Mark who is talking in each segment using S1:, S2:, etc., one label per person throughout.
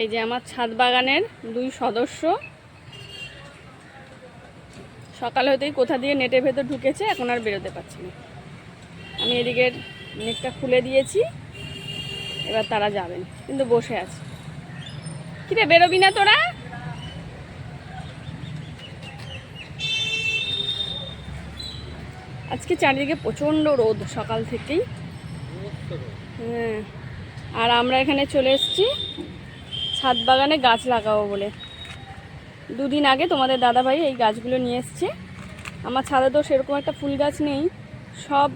S1: এই যে আমার ছাদ বাগানের দুই সদস্য। সকাল হতেই কোথা দিয়ে নেটের ভেতর ঢুকেছে, এখন আর বেরোতে পারছি না। আমি এদিকের নেটটা খুলে দিয়েছি, এবার তারা যাবেন, কিন্তু বসে আছে। কিরে, বেরোবি না তোরা? আজকে চারিদিকে প্রচণ্ড রোদ সকাল থেকেই। হ্যাঁ আর আমরা এখানে চলে এসেছি। ছাদ বাগানে গাছ লাগাবো বলে। দুদিন আগে তোমাদের দাদাভাই এই গাছগুলো নিয়ে এসছে। আমার ছাদে তো সেরকম একটা ফুল গাছ নেই, সব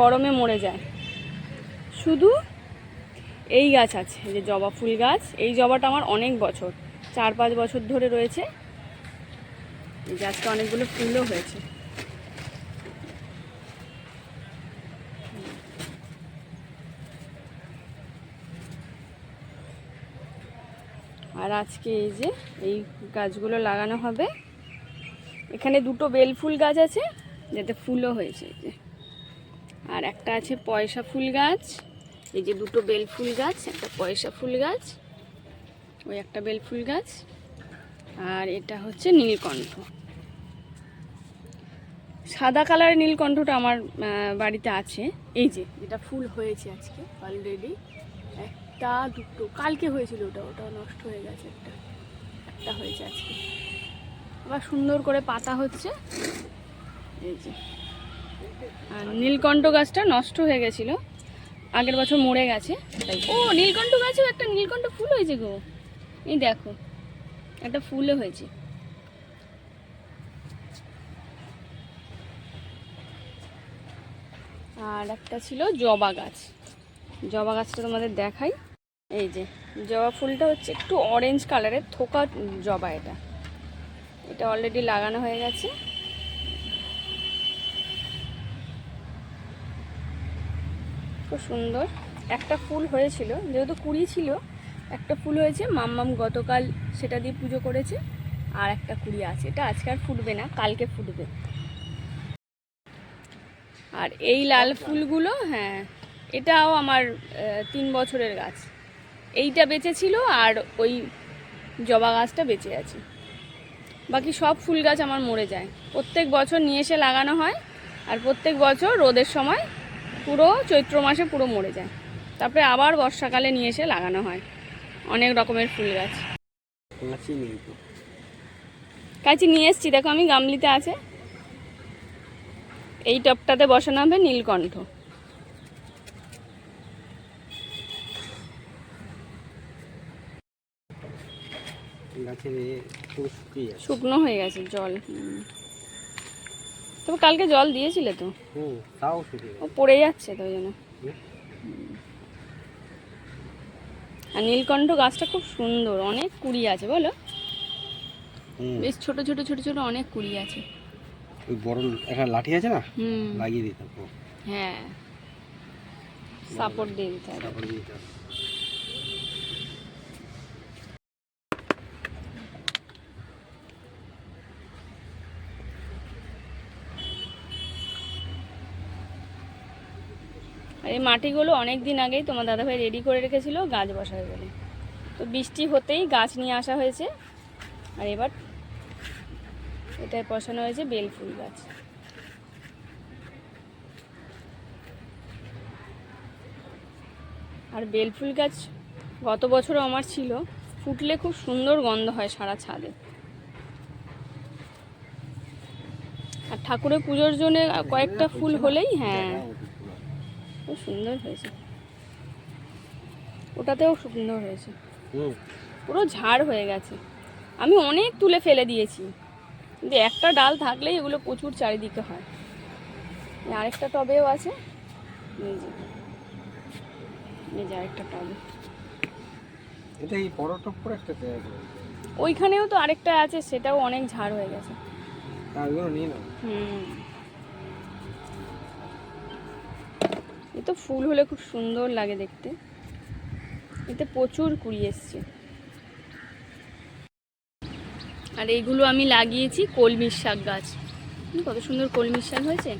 S1: গরমে মরে যায়। শুধু এই গাছ আছে যে জবা ফুল গাছ। এই জবাটা আমার অনেক বছর, চার পাঁচ বছর ধরে রয়েছে। এই গাছটা অনেকগুলো ফুলও হয়েছে। আর আজকে এই যে এই গাছগুলো লাগানো হবে। এখানে দুটো বেল ফুল গাছ আছে, যাতে ফুলও হয়েছে এই যে। আর একটা আছে পয়সা ফুল গাছ, এই যে দুটো বেল ফুল গাছ, একটা পয়সা ফুল গাছ, ওই একটা বেল ফুল গাছ, আর এটা হচ্ছে নীলকণ্ঠ। সাদা কালারের নীলকণ্ঠটা আমার বাড়িতে আছে। এই যে যেটা ফুল হয়েছে আজকে অলরেডি একটা, দুটো, কালকে হয়েছিল ওটা ওটা নষ্ট হয়ে গেছে একটা একটা হয়েছে আজকে। আবার সুন্দর করে পাতা হচ্ছে। এই যে। আর নীলকণ্ঠ গাছটা নষ্ট হয়ে গেছিল। আগের বছর মরে গেছে। ও, নীলকণ্ঠ গাছেও একটা নীলকণ্ঠ ফুল হয়েছে গো। এই দেখো, একটা ফুলও হয়েছে। আর একটা ছিল জবা গাছ। জবা গাছটা তোমাদের দেখাই। এই যে, জবা ফুলটা হচ্ছে একটু অরেঞ্জ কালারের থোকা জবা এটা। এটা অলরেডি লাগানো হয়ে গেছে। খুব সুন্দর। একটা ফুল হয়েছিল, যেহেতু কুড়ি ছিল, একটা ফুল হয়েছে, মাম্মাম গতকাল সেটা দিয়ে পুজো করেছে, আর একটা কুড়ি আছে। এটা আজকে আর ফুটবে না, কালকে ফুটবে। আর এই লাল ফুলগুলো হ্যাঁ এটাও আমার তিন বছরের গাছ। এইটা বেঁচে ছিল আর ওই জবা গাছটা বেঁচে আছে। বাকি সব ফুল গাছ আমার মরে যায়। প্রত্যেক বছর নিয়ে এসে লাগানো হয় আর প্রত্যেক বছর রোদের সময় পুরো চৈত্র মাসে পুরো মরে যায়। তারপরে আবার বর্ষাকালে নিয়ে এসে লাগানো হয়। অনেক রকমের ফুল গাছ। কাছে নিয়ে এসছি। দেখো আমি গামলিতে আছে। এই টপটাতে বসানো হবে নীলকণ্ঠ। শুকনো হয়ে গেছে জল তবে কালকে জল দিয়েছিলে তো?
S2: তাও
S1: ও পড়ে যাচ্ছে তো ওই জন্য। আর নীলকণ্ঠ গাছটা খুব সুন্দর অনেক কুড়ি আছে বলো? বেশ ছোট ছোট ছোট ছোট অনেক কুড়ি আছে।
S2: ওই বড় একটা লাঠি আছে না? লাগিয়ে দিতাম।
S1: হ্যাঁ। সাপোর্ট দিয়ে দিতে হবে
S2: তারপরে দিয়ে দিতাম
S1: আর এই মাটিগুলো অনেক দিন আগেই তোমার দাদাভাই রেডি করে রেখেছিল, গাছ বসাবে বলে। তো বৃষ্টি হতেই গাছ নিয়ে আসা হয়েছে। আর এবার এটায় বসানো হয়েছে বেল ফুল গাছ। আর বেল ফুল গাছ গত বছরও আমার ছিল, ফুটলে খুব সুন্দর গন্ধ হয় সারা ছাদে। আর ঠাকুরের পুজোর জন্য কয়েকটা ফুল হলেই হ্যাঁ খুব সুন্দর হয়েছে। ওটাতেও সুন্দর হয়েছে।
S2: হুম।
S1: পুরো ঝাড় হয়ে গেছে। আমি অনেক তুলে ফেলে দিয়েছি। কিন্তু একটা ডাল থাকলেই এগুলো প্রচুর চারিদিকে হয়। আরেকটা টবেও আছে। এই যে এই যে আরেকটা টবে।
S2: এটা এই বড় করে একটা জায়গা
S1: ওইখানেও তো আরেকটা আছে সেটাও অনেক ঝাড় হয়ে গেছে।
S2: তা নিয়ে নাও।
S1: হুম। তো ফুল হলে খুব সুন্দর লাগে দেখতে। এতে প্রচুর কুড়ি এসছে। আর এইগুলো আমি লাগিয়েছি কলমির শাক গাছ। কত সুন্দর কলমির শাক হয়েছে।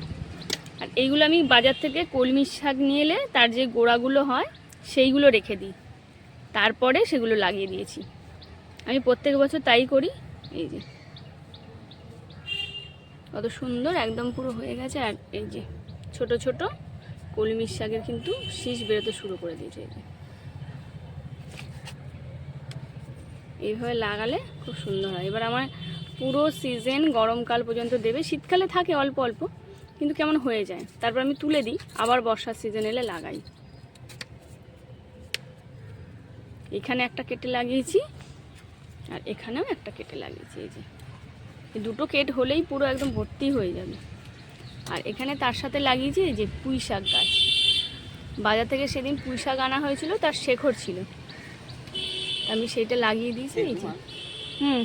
S1: আর এইগুলো আমি বাজার থেকে কলমির শাক নিয়ে এলে তার যে গোড়াগুলো হয়, সেইগুলো রেখে দিই। তারপরে সেগুলো লাগিয়ে দিয়েছি। আমি প্রত্যেক বছর তাই করি। এই যে। কত সুন্দর, একদম পুরো হয়ে গেছে। আর এই যে, ছোট ছোট কলমির শাকের কিন্তু শীষ বেরোতে শুরু করে দিয়েছে যে। এইভাবে লাগালে খুব সুন্দর হয়। এবার আমার পুরো সিজন গরমকাল পর্যন্ত দেবে। শীতকালে থাকে অল্প অল্প, কিন্তু কেমন হয়ে যায়? তারপর আমি তুলে দিই, আবার বর্ষার সিজন এলে লাগাই। এখানে একটা কেটে লাগিয়েছি, আর এখানেও একটা কেটে লাগিয়েছি, এই যে। দুটো কেট হলেই পুরো একদম ভর্তি হয়ে যাবে। আর এখানে তার সাথে লাগিয়েছি যে পুঁই শাক গাছ। বাজার থেকে সেদিন পুঁই শাক আনা হয়েছিল তার শেখর ছিল। আমি সেইটা লাগিয়ে দিয়েছি এই যে। হুম।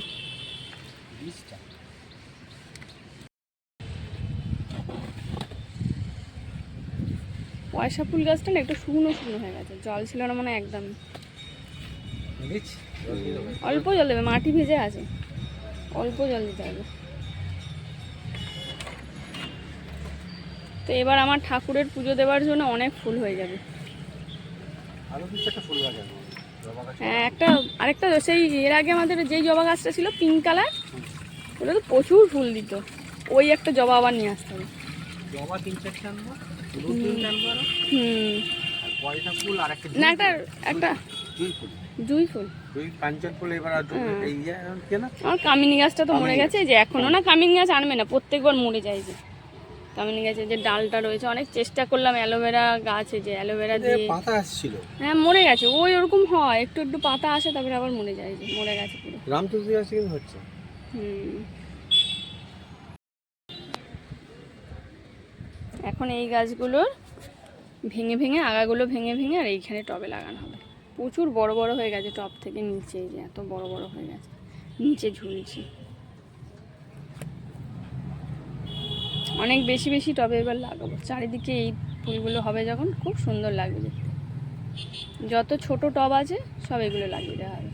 S1: পয়সা ফুল গাছটা না একটু শুকনো শুকনো হয়ে গেছে জল ছিল না মানে একদম। অল্প জল দেবে মাটি ভেজে আছে। অল্প জল দিতে হবে। তো এবার আমার ঠাকুরের পুজো দেওয়ার জন্য অনেক ফুল হয়ে যাবে। হ্যাঁ একটা আরেকটা সেই এর আগে আমাদের যেই জবা গাছটা ছিল পিঙ্ক কালার ওটা তো প্রচুর ফুল দিত। ওই একটা জবা আবার নিয়ে আসতে হবে। হুম। না একটা একটা
S2: জুই ফুল।
S1: আমার কামিনী গাছটা তো মরে গেছে। যে এখনও না কামিনী গাছ আনবে না প্রত্যেকবার মরে যায় যে। কামিনী গাছের যে ডালটা রয়েছে অনেক চেষ্টা করলাম অ্যালোভেরা গাছ যে অ্যালোভেরা দিয়ে
S2: পাতা আসছিল।
S1: হ্যাঁ মরে গেছে। ওই ওরকম হয় একটু একটু পাতা আসে তারপরে আবার মরে যায় যে মরে গেছে পুরো।
S2: রাম তুলসী গাছ কিন্তু হচ্ছে।
S1: হুম। এখন এই গাছগুলোর ভেঙে ভেঙে আগাগুলো ভেঙে ভেঙে আর এইখানে টবে লাগানো হবে। প্রচুর বড় বড় হয়ে গেছে টব থেকে নিচে যে এত বড় বড় হয়ে গেছে। নিচে ঝুলছে। অনেক বেশি বেশি টবে এবার লাগাবো। চারিদিকে এই ফুলগুলো হবে যখন খুব সুন্দর লাগবে দেখতে। যত ছোট টব আছে সব এগুলো লাগিয়ে দেওয়া হবে।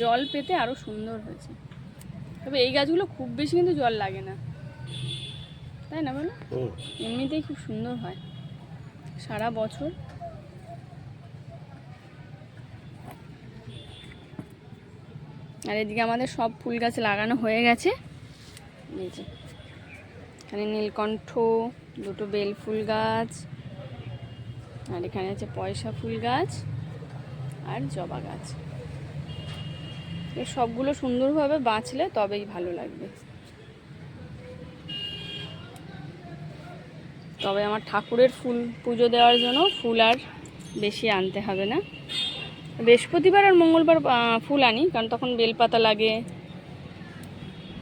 S1: জল পেতে আরও সুন্দর হয়েছে। তবে এই গাছগুলো খুব বেশি কিন্তু জল লাগে না। তাই না বলো? এমনিতেই খুব সুন্দর হয়। সারা বছর আর এদিকে আমাদের সব ফুল গাছ লাগানো হয়ে গেছে। এখানে নীলকণ্ঠ, দুটো বেল ফুল গাছ, আর এখানে আছে পয়সা ফুল গাছ আর জবা গাছ। সবগুলো সুন্দরভাবে বাঁচলে তবেই ভালো লাগবে। তবে আমার ঠাকুরের ফুল পুজো দেওয়ার জন্য ফুল আর বেশি আনতে হবে না। বৃহস্পতিবার আর মঙ্গলবার ফুল আনি, কারণ তখন বেলপাতা লাগে,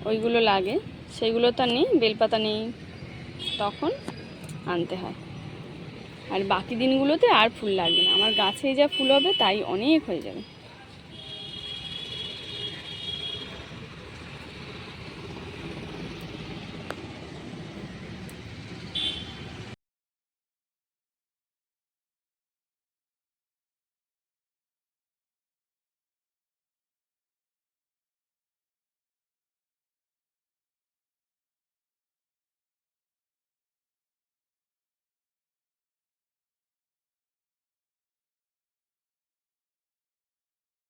S1: ওইগুলো লাগে। সেইগুলো তো নিই, বেলপাতা নেই, তখন আনতে হয়। আর বাকি দিনগুলোতে আর ফুল লাগবে না। আমার গাছে যা ফুল হবে, তাই অনেক হয়ে যাবে।